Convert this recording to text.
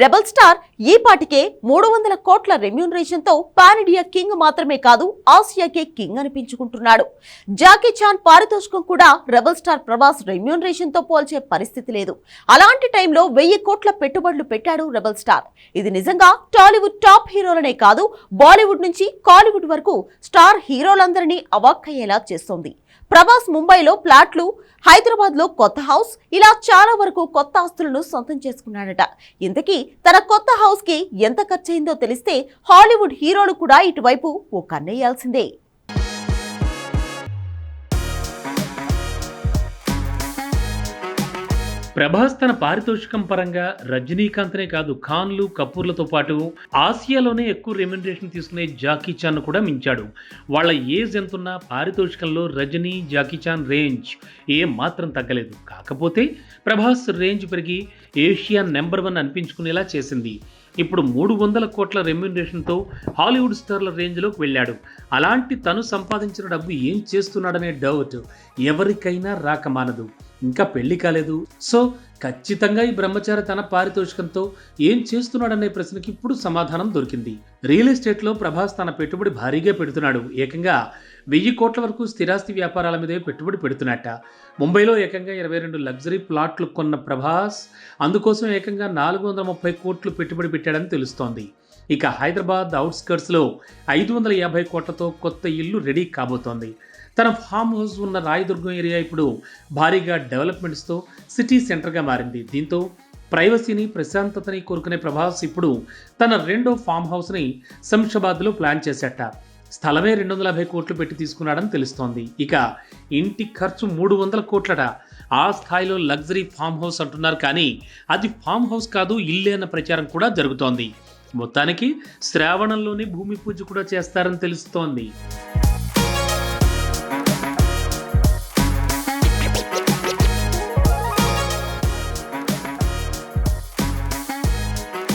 Rebel star ఈ పాటికే మూడు వందల కోట్ల రెమ్యూనరేషన్తో పాన్ ఇండియా కింగ్ మాత్రమే కాదు ఆసియాకే కింగ్ అనిపించుకుంటున్నాడు. జాకీ చాన్ పారితోషికం కూడా రెబల్ స్టార్ ప్రభాస్ రెమ్యూనరేషన్తో పోల్చే పరిస్థితి లేదు. అలాంటి టైంలో వెయ్యి కోట్ల పెట్టుబడులు పెట్టాడు రెబల్ స్టార్. ఇది నిజంగా టాలీవుడ్ టాప్ హీరోలనే కాదు బాలీవుడ్ నుంచి కాలీవుడ్ వరకు స్టార్ హీరోలందరినీ అవాక్కయ్యేలా చేస్తోంది. ప్రభాస్ ముంబైలో ప్లాట్లు హైదరాబాద్లో కొత్త హౌస్ ఇలా చాలా వరకు కొత్త ఆస్తులను సొంతం చేసుకున్నాడట. ఇంతకీ తన కొత్త హౌస్కి ఎంత ఖర్చయిందో తెలిస్తే హాలీవుడ్ హీరోలు కూడా ఇటువైపు ఓ కన్నేయాల్సిందే. ప్రభాస్ తన పారితోషికం పరంగా రజనీకాంత్నే కాదు ఖాన్లు కపూర్లతో పాటు ఆసియాలోనే ఎక్కువ రెమ్యునరేషన్ తీసుకునే జాకీ చాన్ కూడా మించాడు. వాళ్ళ ఏజ్ ఎంతున్నా పారితోషికంలో రజనీ జాకీ చాన్ రేంజ్ ఏ మాత్రం తగ్గలేదు. కాకపోతే ప్రభాస్ రేంజ్ పెరిగి ఏషియా నెంబర్ వన్ అనిపించుకునేలా చేసింది. ఇప్పుడు మూడు వందల కోట్ల రెమ్యునరేషన్తో హాలీవుడ్ స్టార్ల రేంజ్లోకి వెళ్ళాడు. అలాంటి తను సంపాదించిన డబ్బు ఏం చేస్తున్నాడనే డౌట్ ఎవరికైనా రాక మానదు. ఇంకా పెళ్ళి కాలేదు. సో ఖచ్చితంగా ఈ బ్రహ్మచారి తన పారితోషికంతో ఏం చేస్తున్నాడనే ప్రశ్నకి ఇప్పుడు సమాధానం దొరికింది. రియల్ ఎస్టేట్లో ప్రభాస్ తన పెట్టుబడి భారీగా పెడుతున్నాడు. ఏకంగా వెయ్యి కోట్ల వరకు స్థిరాస్తి వ్యాపారాల మీదే పెట్టుబడి పెడుతున్నట్ట. ముంబైలో ఏకంగా ఇరవై రెండు లగ్జరీ ప్లాట్లు కొన్న ప్రభాస్ అందుకోసం ఏకంగా నాలుగు వందల ముప్పై కోట్లు పెట్టుబడి పెట్టాడని తెలుస్తోంది. ఇక హైదరాబాద్ అవుట్స్కర్ట్స్లో ఐదు వందల యాభై కోట్లతో కొత్త ఇల్లు రెడీ కాబోతోంది. తన ఫామ్ హౌస్ ఉన్న రాయదుర్గం ఏరియా ఇప్పుడు భారీగా డెవలప్మెంట్స్తో సిటీ సెంటర్గా మారింది. దీంతో ప్రైవసీని ప్రశాంతతని కోరుకునే ప్రభాస్ ఇప్పుడు తన రెండో ఫామ్ హౌస్ని శంషాబాద్లో ప్లాన్ చేశాట స్థలమే రెండు వందల యాభై కోట్లు పెట్టి తీసుకున్నాడని తెలుస్తోంది. ఇక ఇంటి ఖర్చు మూడు వందల కోట్లట. ఆ స్థాయిలో లగ్జరీ ఫామ్ హౌస్ అంటున్నారు కానీ అది ఫామ్ హౌస్ కాదు ఇల్లే అన్న ప్రచారం కూడా జరుగుతోంది. మొత్తానికి శ్రావణంలోనే భూమి పూజ కూడా చేస్తారని తెలుస్తోంది.